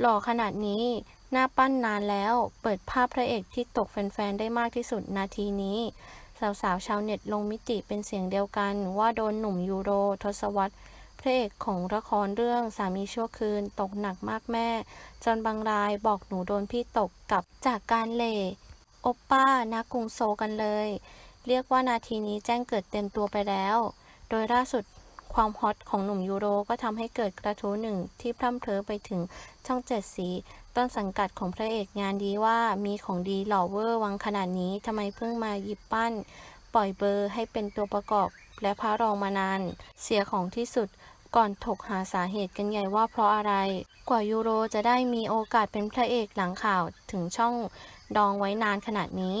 หล่อขนาดนี้ หน้าปั้นนานแล้ว เปิดภาพพระเอกที่ตกแฟนๆ ได้มากที่สุดนาทีนี้ สาวๆ ชาวเน็ตลงมิติเป็นเสียงเดียวกัน ว่าโดนหนุ่มยูโร ทศวรรษพระเอกของละครเรื่องสามีชั่วคืน ตกหนักมากแม่ จนบางรายบอกหนูโดนพี่ตกกับจากการเล่โอปป้านักกรุงโซกันเลย เรียกว่านาทีนี้แจ้งเกิดเต็มตัวไปแล้ว โดยล่าสุด ความฮอตของหนุ่มยูโรก็ทำให้เกิดกระทู้หนึ่งที่พร่ำเพอไปถึงช่องเจ็ดสี ต้นสังกัดของพระเอกงานดีว่ามีของดีหล่อเวอร์วังขนาดนี้ทำไมเพิ่งมาหยิบปั้น ปล่อยเบอร์ให้เป็นตัวประกอบ และพระรองมานาน เสียของที่สุดก่อนถกหาสาเหตุกันใหญ่ว่าเพราะอะไร กว่ายูโรจะได้มีโอกาสเป็นพระเอกหลังข่าวถึงช่องดองไว้นานขนาดนี้